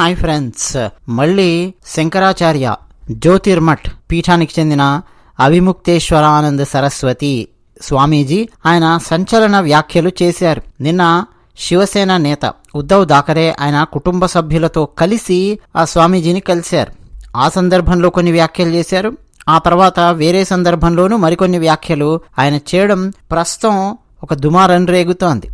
Hi friends. మళ్ళీ శంకరాచార్య జ్యోతిర్మఠ్ పీఠానికి చెందిన అవిముక్తేశ్వరానంద సరస్వతి స్వామీజీ ఆయన సంచలన వ్యాఖ్యలు చేశారు. నిన్న శివసేన నేత ఉద్ధవ్ థాకరే ఆయన కుటుంబ సభ్యులతో కలిసి ఆ స్వామీజీని కలిశారు. ఆ సందర్భంలో కొన్ని వ్యాఖ్యలు చేశారు. ఆ తర్వాత వేరే సందర్భంలోనూ మరికొన్ని వ్యాఖ్యలు ఆయన చేయడం ప్రస్తుతం ఒక దుమారం రేగుతోంది.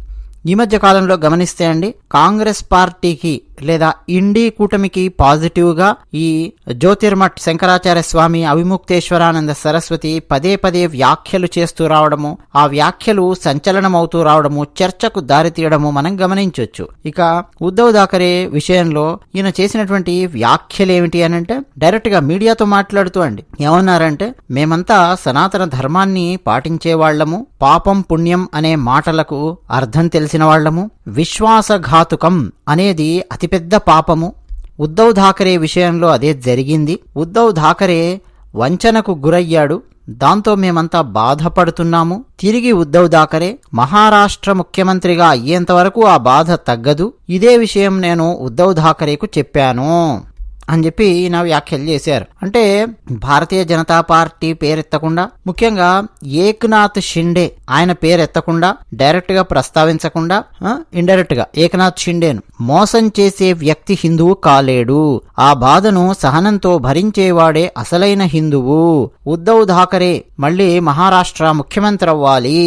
ఈ మధ్య కాలంలో గమనిస్తే అండి కాంగ్రెస్ పార్టీకి లేదా ఇండి కూటమికి పాజిటివ్గా ఈ జ్యోతిర్మఠ్ శంకరాచార్య స్వామి అవిముక్తేశ్వరానంద సరస్వతి పదే పదే వ్యాఖ్యలు చేస్తూ రావడము ఆ వ్యాఖ్యలు సంచలనం అవుతూ రావడము చర్చకు దారితీయడము మనం గమనించవచ్చు ఇక ఉద్ధవ్ థాకరే విషయంలో ఈయన చేసినటువంటి వ్యాఖ్యలేమిటి అని అంటే డైరెక్ట్గా మీడియాతో మాట్లాడుతూ అండి. ఏమన్నారంటే మేమంతా సనాతన ధర్మాన్ని పాటించే వాళ్ళము పాపం పుణ్యం అనే మాటలకు అర్థం తెలిసిన వాళ్ళము విశ్వాసఘాతుకం అనేది అతిపెద్ద పాపము. ఉద్ధవ్ థాకరే విషయంలో అదే జరిగింది. ఉద్ధవ్ ధాకరే వంచనకు గురయ్యాడు. దాంతో మేమంతా బాధపడుతున్నాము. తిరిగి ఉద్ధవ్ ధాకరే మహారాష్ట్ర ముఖ్యమంత్రిగా అయ్యేంత వరకు ఆ బాధ తగ్గదు. ఇదే విషయం నేను ఉద్ధవ్ ధాకరేకు చెప్పాను. అని చెప్పి ఈయన వ్యాఖ్యలు చేశారు. అంటే భారతీయ జనతా పార్టీ పేరెత్తకుండా ముఖ్యంగా ఏక్నాథ్ షిండే ఆయన పేరెత్తకుండా డైరెక్ట్గా ప్రస్తావించకుండా ఇండైరెక్ట్గా ఏకనాథ్ షిండేను మోసం చేసే వ్యక్తి హిందువు కాలేడు. ఆ బాధను సహనంతో భరించేవాడే అసలైన హిందువు. ఉద్ధవ్ ధాకరే మళ్ళీ మహారాష్ట్ర ముఖ్యమంత్రి అవ్వాలి.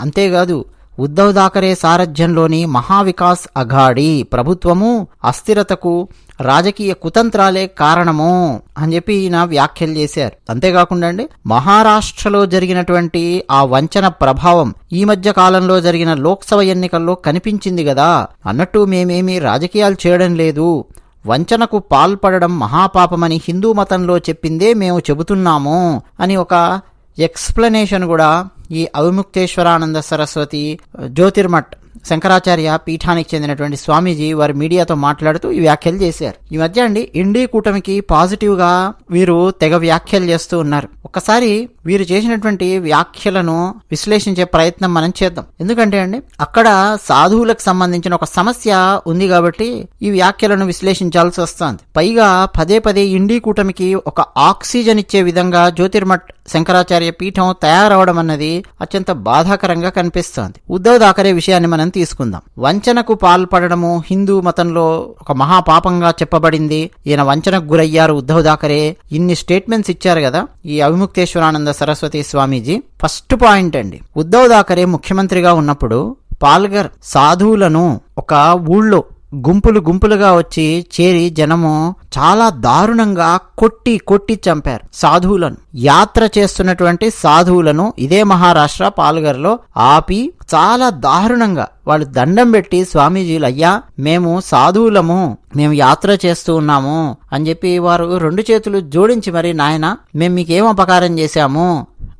అంతేకాదు ఉద్ధవ్ థాకరే సారథ్యంలోని మహావికాస్ అఘాడి ప్రభుత్వము అస్థిరతకు రాజకీయ కుతంత్రాలే కారణము అని చెప్పి ఈయన వ్యాఖ్యలు చేశారు. అంతేకాకుండా అండి మహారాష్ట్రలో జరిగినటువంటి ఆ వంచన ప్రభావం ఈ మధ్య కాలంలో జరిగిన లోక్సభ ఎన్నికల్లో కనిపించింది కదా. అన్నట్టు మేమేమీ రాజకీయాలు చేయడం లేదు. వంచనకు పాల్పడడం మహాపాపమని హిందూ మతంలో చెప్పిందే మేము చెబుతున్నాము అని ఒక ఎక్స్ప్లెనేషన్ కూడా ఈ అవిముక్తేశ్వరానంద సరస్వతి జ్యోతిర్మఠ్ శంకరాచార్య పీఠానికి చెందినటువంటి స్వామీజీ వారి మీడియాతో మాట్లాడుతూ ఈ వ్యాఖ్యలు చేశారు. ఈ మధ్య అండి ఇండి కూటమికి పాజిటివ్గా వీరు తెగ వ్యాఖ్యలు చేస్తూ ఉన్నారు. ఒకసారి వీరు చేసినటువంటి వ్యాఖ్యలను విశ్లేషించే ప్రయత్నం మనం చేద్దాం. ఎందుకంటే అండి అక్కడ సాధువులకు సంబంధించిన ఒక సమస్య ఉంది కాబట్టి ఈ వ్యాఖ్యలను విశ్లేషించాల్సి వస్తుంది. పైగా పదే పదే ఇండి కూటమికి ఒక ఆక్సిజన్ ఇచ్చే విధంగా జ్యోతిర్మఠ్ శంకరాచార్య పీఠం తయారవడం అన్నది అత్యంత బాధాకరంగా కనిపిస్తోంది. ఉద్ధవ్ దాకరే విషయాన్ని మనం తీసుకుందాం. వంచనకు పాల్పడడము హిందూ మతంలో ఒక మహాపాపంగా చెప్పబడింది. ఈయన వంచనకు గురయ్యారు ఉద్ధవ్ దాకరే ఇన్ని స్టేట్మెంట్స్ ఇచ్చారు కదా ఈ అవిముక్తేశ్వరానంద సరస్వతి స్వామీజీ. ఫస్ట్ పాయింట్ అండి. ఉద్ధవ్ దాకరే ముఖ్యమంత్రిగా ఉన్నప్పుడు పాల్గర్ సాధువులను ఒక ఊళ్ళో గుంపులు గుంపులుగా వచ్చి చేరి జనము చాలా దారుణంగా కొట్టి కొట్టి చంపారు సాధువులను. యాత్ర చేస్తున్నటువంటి సాధువులను ఇదే మహారాష్ట్ర పాల్గర్లో ఆపి చాలా దారుణంగా వాళ్ళు దండం పెట్టి స్వామీజీలు అయ్యా మేము సాధువులము మేము యాత్ర చేస్తూ ఉన్నాము అని చెప్పి వారు రెండు చేతులు జోడించి మరి నాయన మేము మీకేం అపకారం చేశాము?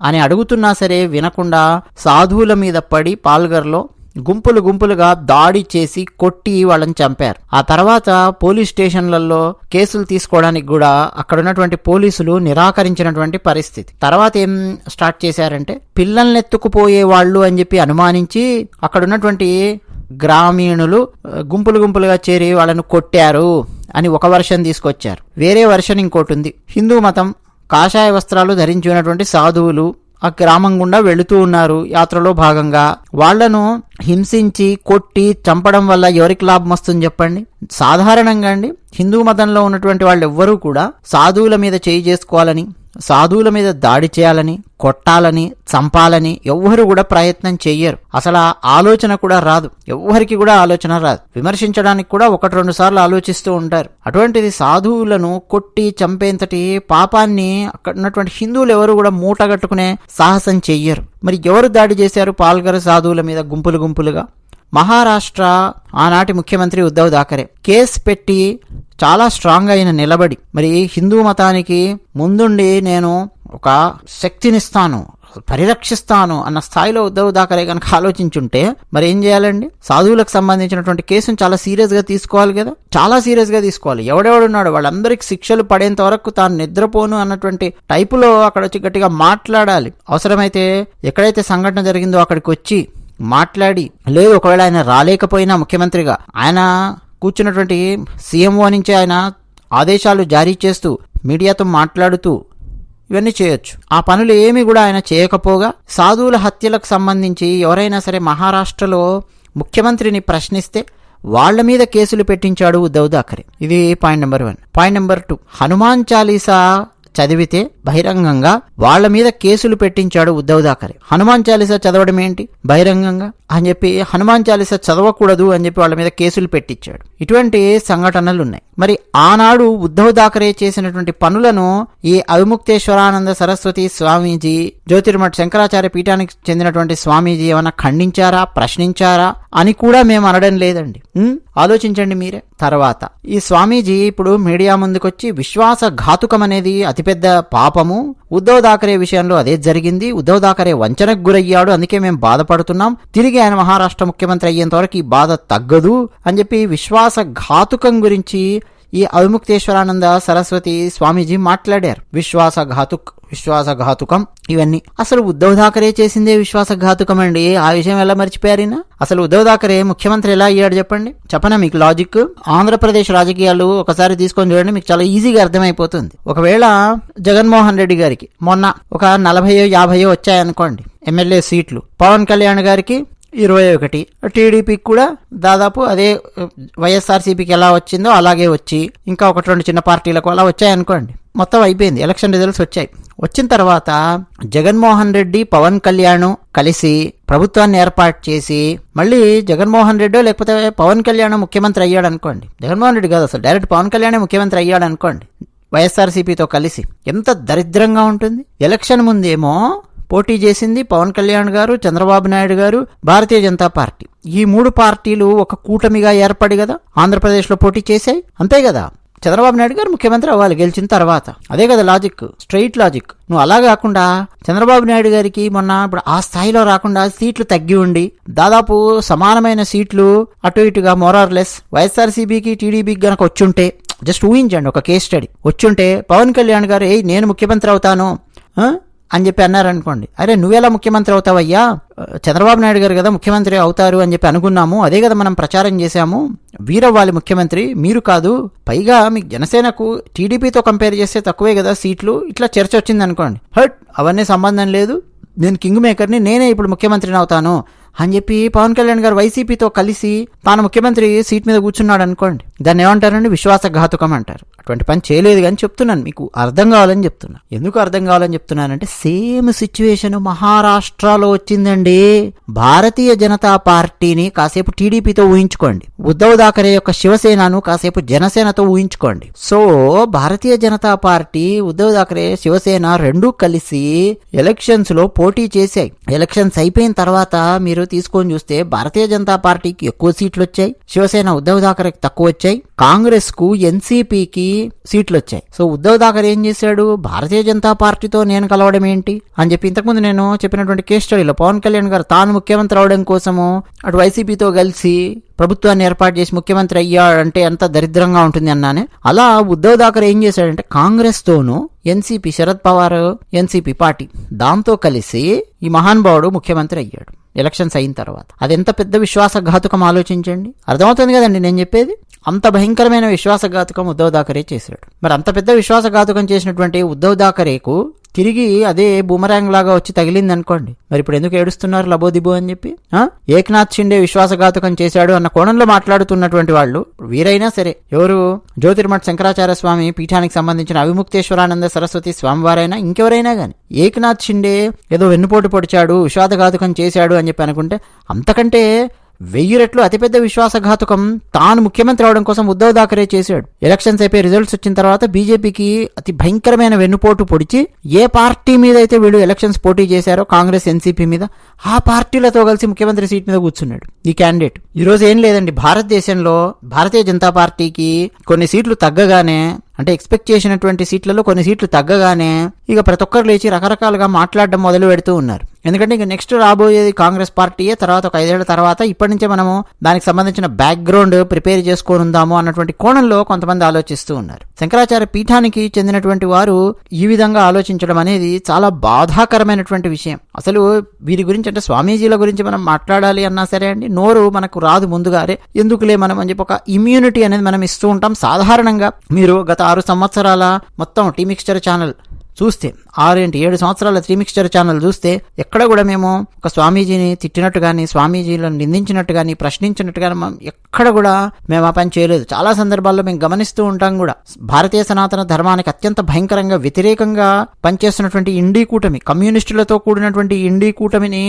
అని అడుగుతున్నా సరే వినకుండా సాధువుల మీద పడి పాల్గర్లో గుంపులు గుంపులుగా దాడి చేసి కొట్టి వాళ్ళని చంపారు. ఆ తర్వాత పోలీస్ స్టేషన్లలో కేసులు తీసుకోవడానికి కూడా అక్కడ ఉన్నటువంటి పోలీసులు నిరాకరించినటువంటి పరిస్థితి. తర్వాత ఏం స్టార్ట్ చేశారంటే పిల్లల్ని ఎత్తుకుపోయే వాళ్ళు అని చెప్పి అనుమానించి అక్కడ ఉన్నటువంటి గ్రామీణులు గుంపులు గుంపులుగా చేరి వాళ్ళను కొట్టారు అని ఒక వర్షన్ తీసుకొచ్చారు. వేరే వర్షన్ ఇంకోటి ఉంది. హిందూ మతం కాషాయ వస్త్రాలు ధరించినటువంటి సాధువులు ఆ గ్రామం గుండా వెళుతూ ఉన్నారు యాత్రలో భాగంగా. వాళ్ళను హింసించి కొట్టి చంపడం వల్ల ఎవరికి లాభం వస్తుంది చెప్పండి? సాధారణంగా అండి హిందూ మతంలో ఉన్నటువంటి వాళ్ళు ఎవ్వరూ కూడా సాధువుల మీద చేయి చేసుకోవాలని సాధువుల మీద దాడి చేయాలని కొట్టాలని చంపాలని ఎవ్వరు కూడా ప్రయత్నం చెయ్యరు. అసలు ఆ ఆలోచన కూడా రాదు. ఎవ్వరికి కూడా ఆలోచన రాదు. విమర్శించడానికి కూడా ఒకటి రెండు సార్లు ఆలోచిస్తూ ఉంటారు. అటువంటిది సాధువులను కొట్టి చంపేంతటి పాపాన్ని అక్కడ ఉన్నటువంటి హిందువులు ఎవరు కూడా మూటగట్టుకునే సాహసం చెయ్యరు. మరి ఎవరు దాడి చేశారు పాల్గర్ సాధువుల మీద గుంపులు గుంపులుగా? మహారాష్ట్ర ఆనాటి ముఖ్యమంత్రి ఉద్ధవ్ థాకరే. కేసు పెట్టి చాలా స్ట్రాంగ్ అయిన నిలబడి మరి హిందూ మతానికి ముందుండి నేను ఒక శక్తినిస్తాను పరిరక్షిస్తాను అన్న స్థాయిలో ఉద్ధవ్ థాకరే కనుక ఆలోచించుంటే మరి ఏం చేయాలండి? సాధువులకు సంబంధించినటువంటి కేసును చాలా సీరియస్గా తీసుకోవాలి కదా? చాలా సీరియస్గా తీసుకోవాలి ఎవడెవడున్నాడు వాళ్ళందరికి శిక్షలు పడేంత వరకు తాను నిద్రపోను అన్నటువంటి టైపులో అక్కడ వచ్చి గట్టిగా మాట్లాడాలి. అవసరమైతే ఎక్కడైతే సంఘటన జరిగిందో అక్కడికి వచ్చి మాట్లాడి లేదు ఒకవేళ ఆయన రాలేకపోయినా ముఖ్యమంత్రిగా ఆయన కూర్చున్నటువంటి సీఎంఓ నుంచి ఆయన ఆదేశాలు జారీ చేస్తూ మీడియాతో మాట్లాడుతూ ఇవన్నీ చేయొచ్చు. ఆ పనులు ఏమి కూడా ఆయన చేయకపోగా సాధువుల హత్యలకు సంబంధించి ఎవరైనా సరే మహారాష్ట్రలో ముఖ్యమంత్రిని ప్రశ్నిస్తే వాళ్ళ మీద కేసులు పెట్టించాడు ఉద్దవ్ థాకరే. ఇది point number one. Point number two. Hanuman Chalisa చదివితే బహిరంగంగా వాళ్ళ మీద కేసులు పెట్టించాడు ఉద్ధవ్ థాకరే. హనుమాన్ చాలీసా చదవడం ఏంటి? బహిరంగంగా? అని చెప్పి హనుమాన్ చాలీసా చదవకూడదు అని చెప్పి వాళ్ళ మీద కేసులు పెట్టించాడు. ఇటువంటి సంఘటనలు ఉన్నాయి మరి ఆనాడు ఉద్ధవ్ థాకరే చేసినటువంటి పనులను ఈ అవిముక్తేశ్వరానంద సరస్వతి స్వామీజీ జ్యోతిర్మఠ్ శంకరాచార్య పీఠానికి చెందినటువంటి స్వామీజీ ఏమైనా ఖండించారా? ప్రశ్నించారా? అని కూడా మేము అనడం లేదండి. ఆలోచించండి మీరే. తర్వాత ఈ స్వామీజీ ఇప్పుడు మీడియా ముందుకొచ్చి విశ్వాస ఘాతుకం అనేది అతిపెద్ద పాపము. ఉద్ధవ్ థాకరే విషయంలో అదే జరిగింది. ఉద్ధవ్ థాకరే వంచనకు గురయ్యాడు. అందుకే మేము బాధపడుతున్నాం. తిరిగి ఆయన మహారాష్ట్ర ముఖ్యమంత్రి అయ్యేంత వరకు ఈ బాధ తగ్గదు అని చెప్పి విశ్వాస ఘాతుకం గురించి ఈ అవిముక్తేశ్వరానంద సరస్వతి స్వామీజీ మాట్లాడారు. విశ్వాసఘాతుక్ విశ్వాసఘాతుకం. ఇవన్నీ. అసలు ఉద్ధవ్ థాకరే చేసిందే విశ్వాసఘాతుకమండి. ఆ విషయం ఎలా మర్చిపోయారినా అసలు ఉద్ధవ్ థాకరే ముఖ్యమంత్రి ఎలా అయ్యాడు చెప్పండి. చెప్పనా మీకు లాజిక్ ఆంధ్రప్రదేశ్ రాజకీయాలు ఒకసారి తీసుకొని చూడండి మీకు చాలా ఈజీగా అర్థమైపోతుంది. ఒకవేళ జగన్మోహన్ రెడ్డి గారికి మొన్న ఒక నలభయో యాభయో వచ్చాయనుకోండి ఎమ్మెల్యే సీట్లు. పవన్ కళ్యాణ్ గారికి ఇరవై ఒకటి. టీడీపీకి కూడా దాదాపు అదే వైఎస్ఆర్సీపీకి ఎలా వచ్చిందో అలాగే వచ్చి ఇంకా ఒకటి రెండు చిన్న పార్టీలకు అలా వచ్చాయనుకోండి. మొత్తం అయిపోయింది. ఎలక్షన్ రిజల్ట్స్ వచ్చాయి. వచ్చిన తర్వాత జగన్మోహన్ రెడ్డి పవన్ కళ్యాణ్ కలిసి ప్రభుత్వాన్ని ఏర్పాటు చేసి మళ్ళీ జగన్మోహన్ రెడ్డో లేకపోతే పవన్ కళ్యాణ్ ముఖ్యమంత్రి అయ్యాడు అనుకోండి జగన్మోహన్ రెడ్డి కాదు అసలు డైరెక్ట్ పవన్ కళ్యాణే ముఖ్యమంత్రి అయ్యాడు అనుకోండి వైఎస్ఆర్సీపీతో కలిసి. ఎంత దరిద్రంగా ఉంటుంది. ఎలక్షన్ ముందేమో పోటీ చేసింది పవన్ కళ్యాణ్ గారు చంద్రబాబు నాయుడు గారు భారతీయ జనతా పార్టీ. ఈ మూడు పార్టీలు ఒక కూటమిగా ఏర్పడి కదా ఆంధ్రప్రదేశ్లో పోటీ చేశాయి. అంతే కదా? చంద్రబాబు నాయుడు గారు ముఖ్యమంత్రి అవ్వాలి గెలిచిన తర్వాత. అదే కదా లాజిక్ స్ట్రైట్ లాజిక్ నువ్వు అలా కాకుండా చంద్రబాబు నాయుడు గారికి మొన్న ఇప్పుడు ఆ స్థాయిలో రాకుండా సీట్లు తగ్గి ఉండి దాదాపు సమానమైన సీట్లు అటు ఇటుగా మోరార్లెస్ వైఎస్ఆర్సీబీకి టీడీపీకి గనక వచ్చుంటే జస్ట్ ఊహించండి ఒక కేస్ స్టడీ వచ్చుంటే పవన్ కళ్యాణ్ గారు ఏ నేను ముఖ్యమంత్రి అవుతాను. అని చెప్పి అన్నారనుకోండి. అరే నువ్వెలా ముఖ్యమంత్రి అవుతావయ్యా? చంద్రబాబు నాయుడు గారు కదా ముఖ్యమంత్రి అవుతారు అని చెప్పి అనుకున్నాము. అదే కదా మనం ప్రచారం చేశాము. వీరవ్వాలి ముఖ్యమంత్రి మీరు కాదు. పైగా మీకు జనసేనకు టీడీపీతో కంపేర్ చేస్తే తక్కువే కదా సీట్లు. ఇట్లా చర్చ వచ్చింది అనుకోండి హట్ అవన్నీ సంబంధం లేదు. నేను కింగ్ మేకర్ని నేనే ఇప్పుడు ముఖ్యమంత్రిని అవుతాను. అని చెప్పి పవన్ కళ్యాణ్ గారు వైసీపీతో కలిసి తాను ముఖ్యమంత్రి సీట్ మీద కూర్చున్నాడు అనుకోండి. దాన్ని ఏమంటారండి? విశ్వాసఘాతుకం అంటారు. అటువంటి పని చేయలేదు కానీ చెప్తున్నాను. మీకు అర్థం కావాలని చెప్తున్నా. ఎందుకు అర్థం కావాలని చెప్తున్నానంటే సేమ్ సిచ్యువేషన్ మహారాష్ట్రలో వచ్చిందండి. భారతీయ జనతా పార్టీని కాసేపు టీడీపీతో ఊహించుకోండి. ఉద్ధవ్ థాకరే యొక్క శివసేనను కాసేపు జనసేనతో ఊహించుకోండి. సో భారతీయ జనతా పార్టీ ఉద్ధవ్ థాకరే శివసేన రెండూ కలిసి ఎలక్షన్స్లో పోటీ చేశాయి. ఎలక్షన్స్ అయిపోయిన తర్వాత మీరు తీసుకొని చూస్తే భారతీయ జనతా పార్టీకి ఎక్కువ సీట్లు వచ్చాయి. శివసేన ఉద్దవ్ థాకరేకి తక్కువ వచ్చాయి. కాంగ్రెస్కు ఎన్సీపీకి సీట్లు వచ్చాయి. సో ఉద్ధవ్ థాకరే ఏం చేశాడు? భారతీయ జనతా పార్టీతో నేను కలవడం ఏంటి? అని చెప్పి ఇంతకుముందు నేను చెప్పినటువంటి కేస్ స్టడీలో పవన్ కళ్యాణ్ గారు తాను ముఖ్యమంత్రి అవడం కోసము అటు వైసీపీతో కలిసి ప్రభుత్వాన్ని ఏర్పాటు చేసి ముఖ్యమంత్రి అయ్యాడంటే ఎంత దరిద్రంగా ఉంటుంది అన్నానే. అలా ఉద్ధవ్ థాకరే ఏం చేశాడంటే కాంగ్రెస్ తోను NCP Sharad Pawar NCP party దాంతో కలిసి ఈ మహానుభావుడు ముఖ్యమంత్రి అయ్యాడు. ఎలక్షన్స్ అయిన తర్వాత. అది ఎంత పెద్ద విశ్వాసఘాతుకం ఆలోచించండి. అర్థమవుతుంది కదండి నేను చెప్పేది? అంత భయంకరమైన విశ్వాసఘాతుకం ఉద్ధవ్ థాకరే చేశాడు. మరి అంత పెద్ద విశ్వాసఘాతుకం చేసినటువంటి ఉద్ధవ్ థాకరేకు తిరిగి అదే బూమరాంగ్ లాగా వచ్చి తగిలింది అనుకోండి మరి ఇప్పుడు ఎందుకు ఏడుస్తున్నారు లబోదిబో అని చెప్పి? ఏక్నాథ్ షిండే విశ్వాసఘాతకం చేశాడు అన్న కోణంలో మాట్లాడుతున్నటువంటి వాళ్ళు వీరైనా సరే. ఎవరు? జ్యోతిర్మఠ్ శంకరాచార్య స్వామి పీఠానికి సంబంధించిన అవిముక్తేశ్వరానంద సరస్వతి స్వామివారైనా ఇంకెవరైనా గాని. ఏక్నాథ్ షిండే ఏదో వెన్నుపోటు పొడిచాడు విశ్వాసఘాతకం చేశాడు అని చెప్పి అనుకుంటే అంతకంటే వెయ్యి రెట్లు అతిపెద్ద విశ్వాసఘాతుకం తాను ముఖ్యమంత్రి అవడం కోసం ఉద్దవ్ థాకరే చేశాడు. ఎలక్షన్స్ అయిపోయి రిజల్ట్స్ వచ్చిన తర్వాత బీజేపీకి అతి భయంకరమైన వెన్నుపోటు పొడిచి ఏ పార్టీ మీద అయితే వీళ్ళు ఎలక్షన్స్ పోటీ చేశారో కాంగ్రెస్ ఎన్సీపీ మీద ఆ పార్టీలతో కలిసి ముఖ్యమంత్రి సీట్ మీద కూర్చున్నాడు ఈ క్యాండిడేట్ ఈరోజు ఏం లేదండి. భారతదేశంలో భారతీయ జనతా పార్టీకి కొన్ని సీట్లు తగ్గగానే అంటే ఎక్స్పెక్ట్ చేసినటువంటి సీట్లలో కొన్ని సీట్లు తగ్గగానే ఇక ప్రతి ఒక్కరు లేచి రకరకాలుగా మాట్లాడడం మొదలు పెడుతూ ఉన్నారు. ఎందుకంటే ఇక నెక్స్ట్ రాబోయేది కాంగ్రెస్ పార్టీయే తర్వాత ఒక ఐదేళ్ళ తర్వాత ఇప్పటి నుంచే మనము దానికి సంబంధించిన బ్యాక్గ్రౌండ్ ప్రిపేర్ చేసుకొని ఉందాము అన్నటువంటి కోణంలో కొంతమంది ఆలోచిస్తూ ఉన్నారు. శంకరాచార్య పీఠానికి చెందినటువంటి వారు ఈ విధంగా ఆలోచించడం అనేది చాలా బాధాకరమైనటువంటి విషయం. అసలు వీరి గురించి అంటే స్వామీజీల గురించి మనం మాట్లాడాలి అన్నా సరే అండి నోరు మనకు రాదు ముందుగారే ఎందుకులే మనం అని చెప్పి ఒక ఇమ్యూనిటీ అనేది మనం ఇస్తూ ఉంటాం. సాధారణంగా మీరు గత ఆరు సంవత్సరాల మొత్తం టీ మిక్స్చర్ ఛానల్ చూస్తే ఆరేంటి ఏడు సంవత్సరాల త్రిమిక్స్చర్ ఛానల్ చూస్తే ఎక్కడ కూడా మేము ఒక స్వామీజీని తిట్టినట్టు కానీ స్వామీజీలను నిందించినట్టు కానీ ప్రశ్నించినట్టు కానీ ఎక్కడ కూడా మేము ఆ పని చేయలేదు. చాలా సందర్భాల్లో మేము గమనిస్తూ ఉంటాం కూడా. భారతీయ సనాతన ధర్మానికి అత్యంత భయంకరంగా వ్యతిరేకంగా పనిచేస్తున్నటువంటి ఇండీ కూటమి కమ్యూనిస్టులతో కూడినటువంటి ఇండీ కూటమిని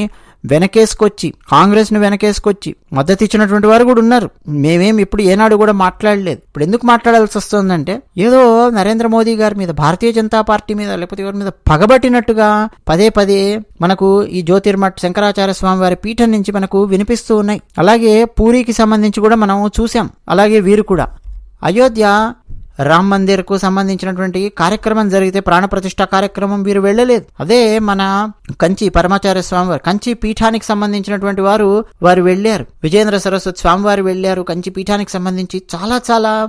వెనకేసుకొచ్చి కాంగ్రెస్ను వెనకేసుకొచ్చి మద్దతు ఇచ్చినటువంటి వారు కూడా ఉన్నారు. మేమేం ఇప్పుడు ఏనాడు కూడా మాట్లాడలేదు. ఇప్పుడు ఎందుకు మాట్లాడాల్సి వస్తుందంటే ఏదో నరేంద్ర మోదీ గారి మీద భారతీయ జనతా పార్టీ మీద లేకపోతే ఎవరి మీద పగబట్టినట్టుగా పదే పదే మనకు ఈ జ్యోతిర్మఠ్ శంకరాచార్య స్వామి వారి పీఠం నుంచి మనకు వినిపిస్తూ ఉన్నాయి. అలాగే పూరికి సంబంధించి కూడా మనం చూసాం అలాగే వీరు కూడా. అయోధ్య రామ్ మందిర్కు సంబంధించినటువంటి కార్యక్రమం జరిగితే ప్రాణప్రతిష్ఠ కార్యక్రమం వీరు వెళ్ళలేదు. అదే మన కంచి పరమాచార్య స్వామివారు కంచి పీఠానికి సంబంధించినటువంటి వారు వారు వెళ్ళారు. విజేంద్ర సరస్వతి స్వామివారు వెళ్ళారు. కంచి పీఠానికి సంబంధించి చాలా చాలా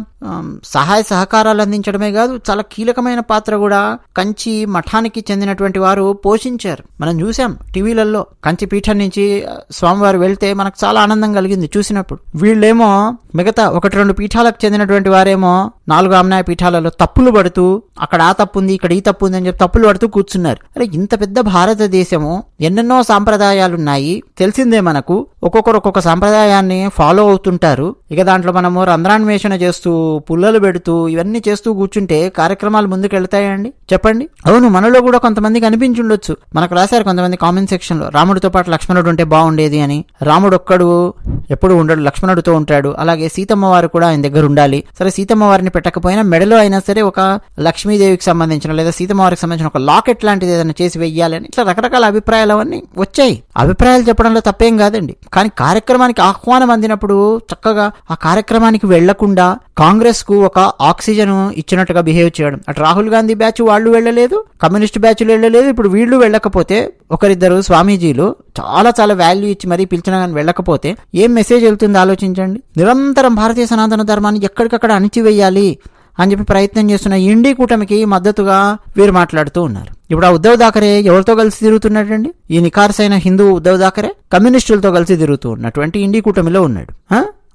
సహాయ సహకారాలు అందించడమే కాదు చాలా కీలకమైన పాత్ర కూడా కంచి మఠానికి చెందినటువంటి వారు పోషించారు. మనం చూసాం టీవీలలో కంచి పీఠం నుంచి స్వామివారు వెళ్తే మనకు చాలా ఆనందం కలిగింది చూసినప్పుడు. వీళ్ళేమో మిగతా ఒకటి రెండు పీఠాలకు చెందినటువంటి వారేమో నాలుగు ఆమ్నాయ పీఠాలలో తప్పులు పడుతూ అక్కడ ఆ తప్పు ఉంది ఇక్కడ ఈ తప్పు ఉంది అని చెప్పి తప్పులు పడుతూ కూర్చున్నారు. అరే ఇంత పెద్ద భారతదేశము ఎన్నెన్నో సాంప్రదాయాలు ఉన్నాయి తెలిసిందే మనకు ఒక్కొక్కరు ఒక్కొక్క సాంప్రదాయాన్ని ఫాలో అవుతుంటారు. ఇక దాంట్లో మనము రంధ్రాన్వేషణ చేస్తూ పుల్లలు పెడుతూ ఇవన్నీ చేస్తూ కూర్చుంటే కార్యక్రమాలు ముందుకు వెళ్తాయండి చెప్పండి. అవును మనలో కూడా కొంతమందికి అనిపించుండొచ్చు మనకు రాశారు కొంతమంది కామెంట్ సెక్షన్లో రాముడితో పాటు లక్ష్మణుడు ఉంటే బాగుండేది అని. రాముడు ఒక్కడు ఎప్పుడు ఉండడు లక్ష్మణుడితో ఉంటాడు. అలాగే సీతమ్మ వారు కూడా ఆయన దగ్గర ఉండాలి. సరే సీతమ్మ వారిని పెట్టకపోయినా మెడలో అయినా సరే ఒక లక్ష్మీదేవికి సంబంధించిన లేదా సీతమ్మ వారికి సంబంధించిన ఒక లాకెట్ లాంటిది ఏదైనా చేసి వెయ్యాలని ఇట్లా రకరకాల అభిప్రాయాలు అవన్నీ వచ్చాయి. అభిప్రాయాలు చెప్పడంలో తప్పేం కాదండి. కానీ కార్యక్రమానికి ఆహ్వానం అందినప్పుడు చక్కగా ఆ కార్యక్రమానికి వెళ్ళకుండా కాంగ్రెస్కు ఒక ఆక్సిజన్ ఇచ్చినట్టుగా బిహేవ్ చేయడం. అటు రాహుల్ గాంధీ బ్యాచ్ వాళ్ళు వెళ్ళలేదు కమ్యూనిస్ట్ బ్యాచ్లు వెళ్ళలేదు ఇప్పుడు వీళ్ళు వెళ్ళకపోతే ఒకరిద్దరు స్వామీజీలు చాలా చాలా వాల్యూ ఇచ్చి మరీ పిలిచినా కానీ వెళ్ళకపోతే ఏం మెసేజ్ వెళ్తుంది ఆలోచించండి. నిరంతరం భారతీయ సనాతన ధర్మాన్ని ఎక్కడికక్కడ అణిచివేయాలి అని చెప్పి ప్రయత్నం చేస్తున్న ఇండి కూటమికి మద్దతుగా వీరు మాట్లాడుతూ ఉన్నారు. ఇప్పుడు ఆ ఉద్దవ్ దాకరే ఎవరితో కలిసి తిరుగుతున్నాడండి? ఈ నికార్సైన హిందూ ఉద్దవ్ దాకరే కమ్యూనిస్టులతో కలిసి తిరుగుతూ ఉన్నటువంటి ఇండి కూటమిలో ఉన్నాడు.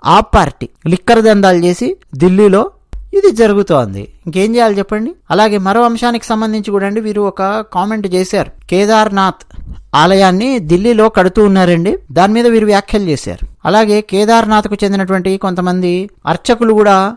ఆ? పార్టీ లిక్కర్ దందాలు చేసి ఢిల్లీలో ఇది జరుగుతోంది. ఇంకేం చేయాలి చెప్పండి? అలాగే మరో అంశానికి సంబంధించి కూడా అండి వీరు ఒక కామెంట్ చేశారు. కేదార్నాథ్ ఆలయాన్ని ఢిల్లీలో కడుతూ ఉన్నారండి. దాని మీద వీరు వ్యాఖ్యలు చేశారు. అలాగే కేదార్నాథ్కు చెందినటువంటి కొంతమంది అర్చకులు కూడా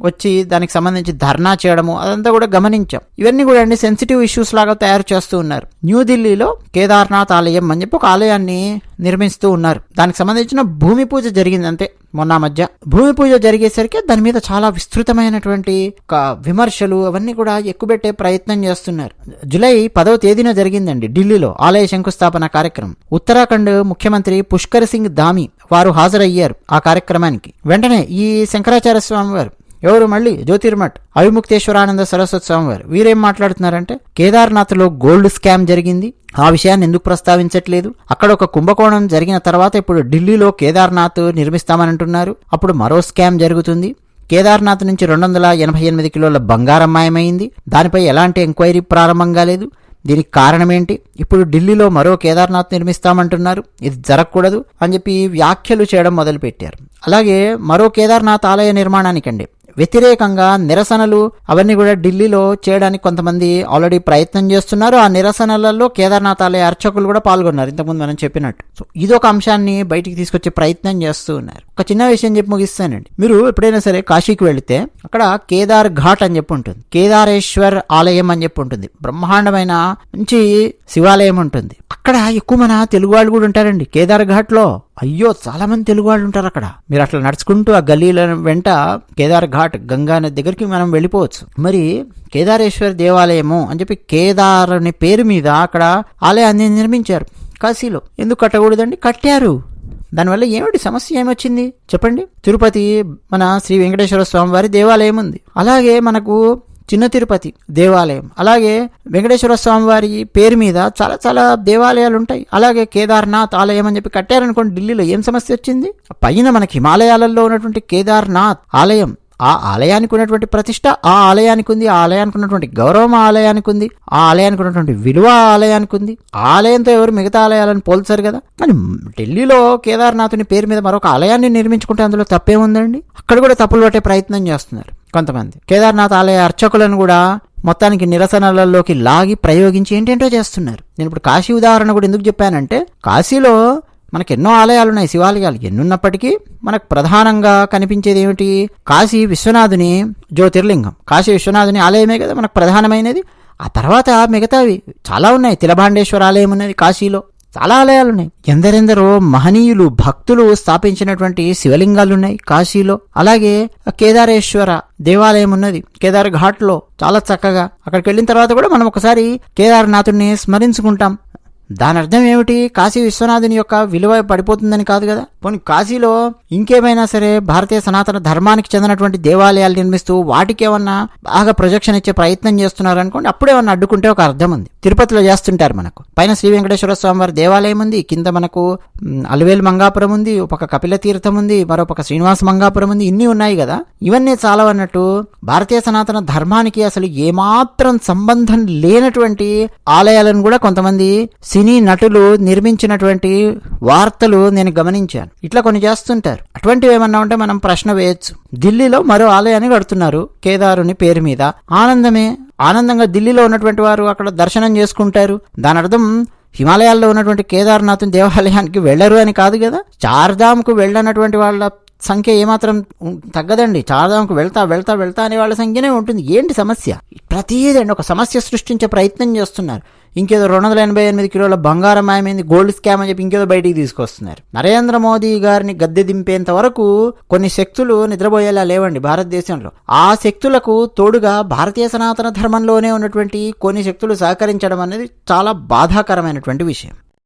వచ్చి దానికి సంబంధించి ధర్నా చేయడము అదంతా కూడా గమనించాం. ఇవన్నీ కూడా అండి సెన్సిటివ్ ఇష్యూస్ లాగా తయారు చేస్తూ ఉన్నారు. న్యూఢిల్లీలో కేదార్నాథ్ ఆలయం అని చెప్పి ఒక ఆలయాన్ని నిర్మిస్తూ ఉన్నారు. దానికి సంబంధించిన భూమి పూజ జరిగింది అంతే మొన్న మధ్య. భూమి పూజ జరిగేసరికి దాని మీద చాలా విస్తృతమైనటువంటి ఒక విమర్శలు అవన్నీ కూడా ఎక్కుబెట్టే ప్రయత్నం చేస్తున్నారు. జులై పదవ తేదీన జరిగిందండి ఢిల్లీలో ఆలయ శంకుస్థాపన కార్యక్రమం. ఉత్తరాఖండ్ ముఖ్యమంత్రి పుష్కర్ సింగ్ ధామి వారు హాజరయ్యారు ఆ కార్యక్రమానికి. వెంటనే ఈ శంకరాచార్య స్వామి వారు ఎవరు మళ్ళీ? జ్యోతిర్మఠ్. అవిముక్తేశ్వరానంద సరస్వతి స్వామి వారు వీరేం మాట్లాడుతున్నారంటే కేదార్నాథ్లో గోల్డ్ స్కామ్ జరిగింది. ఆ విషయాన్ని ఎందుకు ప్రస్తావించట్లేదు? అక్కడ ఒక కుంభకోణం జరిగిన తర్వాత ఇప్పుడు ఢిల్లీలో కేదార్నాథ్ నిర్మిస్తామనంటున్నారు. అప్పుడు మరో స్కామ్ జరుగుతుంది. కేదార్నాథ్ నుంచి రెండు వందల ఎనభై ఎనిమిది కిలోల బంగారం మాయమైంది. దానిపై ఎలాంటి ఎంక్వైరీ ప్రారంభం కాలేదు దీనికి కారణం ఏంటి ఇప్పుడు ఢిల్లీలో మరో కేదార్నాథ్ నిర్మిస్తామంటున్నారు. ఇది జరగకూడదు అని చెప్పి వ్యాఖ్యలు చేయడం మొదలుపెట్టారు. అలాగే మరో కేదార్నాథ్ ఆలయ నిర్మాణానికండి. వ్యతిరేకంగా నిరసనలు అవన్నీ కూడా ఢిల్లీలో చేయడానికి కొంతమంది ఆల్రెడీ ప్రయత్నం చేస్తున్నారు. ఆ నిరసనలలో కేదార్నాథ్ ఆలయ అర్చకులు కూడా పాల్గొన్నారు. ఇంతకుముందు మనం చెప్పినట్టు. సో ఇదొక అంశాన్ని బయటికి తీసుకొచ్చే ప్రయత్నం చేస్తూ ఉన్నారు. ఒక చిన్న విషయం చెప్పి ముగిస్తానండి. మీరు ఎప్పుడైనా సరే కాశీకి వెళితే అక్కడ కేదార్ ఘాట్ అని చెప్పి ఉంటుంది. కేదారేశ్వర్ ఆలయం అని చెప్పి ఉంటుంది. బ్రహ్మాండమైన మంచి శివాలయం ఉంటుంది. అక్కడ ఎక్కువ మన తెలుగు వాళ్ళు కూడా ఉంటారండి. కేదార్ ఘాట్లో అయ్యో చాలా మంది తెలుగు వాళ్ళు ఉంటారు అక్కడ. మీరు అట్లా నడుచుకుంటూ ఆ గల్లీల వెంట కేదార్ ఘాట్ గంగా నది దగ్గరికి మనం వెళ్ళిపోవచ్చు. మరి కేదారేశ్వర దేవాలయము అని చెప్పి కేదార్ అనే పేరు మీద అక్కడ ఆలయాన్ని నిర్మించారు. కాశీలో. ఎందుకు కట్టకూడదండి? కట్టారు. దానివల్ల ఏమిటి సమస్య? ఏమొచ్చింది? చెప్పండి. తిరుపతి మన శ్రీ వెంకటేశ్వర స్వామి వారి దేవాలయం ఉంది. అలాగే మనకు చిన్న తిరుపతి దేవాలయం. అలాగే వెంకటేశ్వర స్వామి వారి పేరు మీద చాలా చాలా దేవాలయాలు ఉంటాయి అలాగే కేదార్నాథ్ ఆలయం అని చెప్పి కట్టారనుకోండి ఢిల్లీలో ఏం సమస్య వచ్చింది? పైన మనకి హిమాలయాలలో ఉన్నటువంటి కేదార్నాథ్ ఆలయం ఆ ఆలయానికి ఉన్నటువంటి ప్రతిష్ట ఆ ఆలయానికి ఉంది ఆ ఆలయానికి ఉన్నటువంటి గౌరవం ఆ ఆలయానికి ఉంది ఆ ఆలయానికి ఉన్నటువంటి విలువ ఆ ఆలయానికి ఉంది. ఆలయంతో ఎవరు మిగతా ఆలయాలను పోల్చారు కదా. కానీ ఢిల్లీలో కేదార్నాథుని పేరు మీద మరొక ఆలయాన్ని నిర్మించుకుంటే అందులో తప్పేముందండి? అక్కడ కూడా తప్పులు పట్టే ప్రయత్నం చేస్తున్నారు. కొంతమంది. కేదార్నాథ్ ఆలయ అర్చకులను కూడా మొత్తానికి నిరసనలలోకి లాగి ప్రయోగించి ఏంటేంటో చేస్తున్నారు. నేను ఇప్పుడు కాశీ ఉదాహరణ కూడా ఎందుకు చెప్పానంటే కాశీలో మనకు ఎన్నో ఆలయాలు ఉన్నాయి శివాలయాలు. ఎన్నున్నప్పటికీ మనకు ప్రధానంగా కనిపించేది ఏమిటి కాశీ విశ్వనాథుని జ్యోతిర్లింగం. కాశీ విశ్వనాథుని ఆలయమే కదా మనకు ప్రధానమైనది. ఆ తర్వాత మిగతావి చాలా ఉన్నాయి. తిలభాండేశ్వర ఆలయం ఉన్నది కాశీలో. చాలా ఆలయాలున్నాయి ఎందరెందరో మహనీయులు భక్తులు స్థాపించినటువంటి శివలింగాలున్నాయి కాశీలో. అలాగే కేదారేశ్వర దేవాలయం ఉన్నది. కేదార్ ఘాట్లో చాలా చక్కగా. అక్కడికి వెళ్ళిన తర్వాత కూడా మనం ఒకసారి కేదార్నాథుడిని స్మరించుకుంటాం. దాని అర్థం ఏమిటి? కాశీ విశ్వనాథుని యొక్క విలువ పడిపోతుందని కాదు కదా? పోనీ కాశీలో ఇంకేమైనా సరే భారతీయ సనాతన ధర్మానికి చెందినటువంటి దేవాలయాలు నిర్మిస్తూ వాటికేమన్నా బాగా ప్రొజెక్షన్ ఇచ్చే ప్రయత్నం చేస్తున్నారు అనుకోండి అప్పుడేమన్నా అడ్డుకుంటే ఒక అర్థం ఉంది. తిరుపతిలో చేస్తుంటారు మనకు. పైన శ్రీ వెంకటేశ్వర స్వామి వారి దేవాలయం ఉంది కింద మనకు మ్, అలివేలు మంగాపురం ఉంది ఒక కపిలతీర్థం కపిల తీర్థం ఉంది మరొక శ్రీనివాస మంగాపురం ఉంది ఇన్ని ఉన్నాయి కదా? ఇవన్నీ చాలా అన్నట్టు భారతీయ సనాతన ధర్మానికి అసలు ఏమాత్రం సంబంధం లేనటువంటి ఆలయాలను కూడా కొంతమంది సినీ నటులు నిర్మించినటువంటి వార్తలు నేను గమనించాను. ఇట్లా కొన్ని చేస్తుంటారు. అటువంటివి ఏమన్నా ఉంటే మనం ప్రశ్న వేయచ్చు. ఢిల్లీలో మరో ఆలయాన్ని కడుతున్నారు కేదారుని పేరు మీద. ఆనందమే ఆనందంగా ఢిల్లీలో ఉన్నటువంటి వారు అక్కడ దర్శనం చేసుకుంటారు. దాని అర్థం హిమాలయాల్లో ఉన్నటువంటి కేదార్నాథ్ దేవాలయానికి వెళ్ళరు అని కాదు కదా? చార్ధామ్కు వెళ్ళనటువంటి వాళ్ళ సంఖ్య ఏమాత్రం తగ్గదండి. చార్ధాంకు వెళ్తా వెళ్తా వెళ్తా అనే వాళ్ళ సంఖ్యనే ఉంటుంది. ఏంటి సమస్య? ప్రతిదండి ఒక సమస్య సృష్టించే ప్రయత్నం చేస్తున్నారు. ఇంకేదో రెండు వందల ఎనభై ఎనిమిది కిలోల బంగారం మాయమైంది గోల్డ్ స్కామ్ అని చెప్పి ఇంకేదో బయటికి తీసుకొస్తున్నారు. నరేంద్ర మోదీ గారిని గద్దె దింపేంత వరకు కొన్ని శక్తులు నిద్రపోయేలా లేవండి భారతదేశంలో. ఆ శక్తులకు తోడుగా భారతీయ సనాతన ధర్మంలోనే ఉన్నటువంటి కొన్ని శక్తులు సహకరించడం అనేది చాలా బాధాకరమైనటువంటి విషయం.